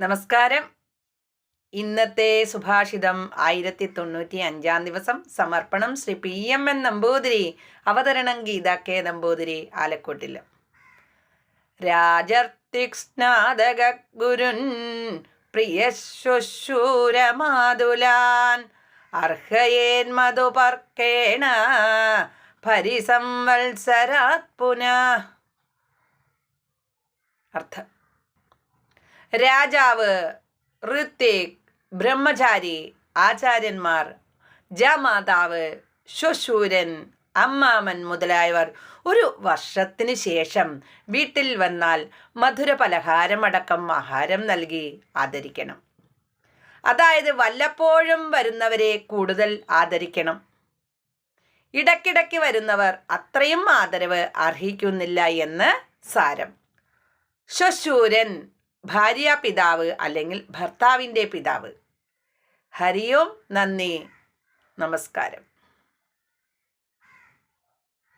നമസ്കാരം. ഇന്നത്തെ സുഭാഷിതം ആയിരത്തി തൊണ്ണൂറ്റി അഞ്ചാം ദിവസം. സമർപ്പണം Shri P M N Namboothiri അവതരണം ഗീത കെ നമ്പൂതിരി ആലക്കോട്ടിൽ. രാജർത്തിക്സ്നാദക ഗുരുൻ പ്രിയ ശുശൂരമാതുലാൻ അർഹയേൻ മധുപർക്കേണ പരിസംവത്സരാത് പുനഃ അർത്ഥം. രാജാവ് ഋത്വിക് ബ്രഹ്മചാരി ആചാര്യന്മാർ ജമാതാവ് ശുശൂരൻ അമ്മാമൻ മുതലായവർ. ഒരു വർഷത്തിന് ശേഷം വീട്ടിൽ വന്നാൽ മധുര പലഹാരമടക്കം ആഹാരം നൽകി ആദരിക്കണം. അതായത് വല്ലപ്പോഴും വരുന്നവരെ കൂടുതൽ ആദരിക്കണം. ഇടയ്ക്കിടയ്ക്ക് വരുന്നവർ അത്രയും ആദരവ് അർഹിക്കുന്നില്ല എന്ന് സാരം. ശശൂരൻ ഭാര്യാപിതാവ് അല്ലെങ്കിൽ ഭർത്താവിന്റെ പിതാവ്. ഹരിയോം നന്ദി. നമസ്കാരം.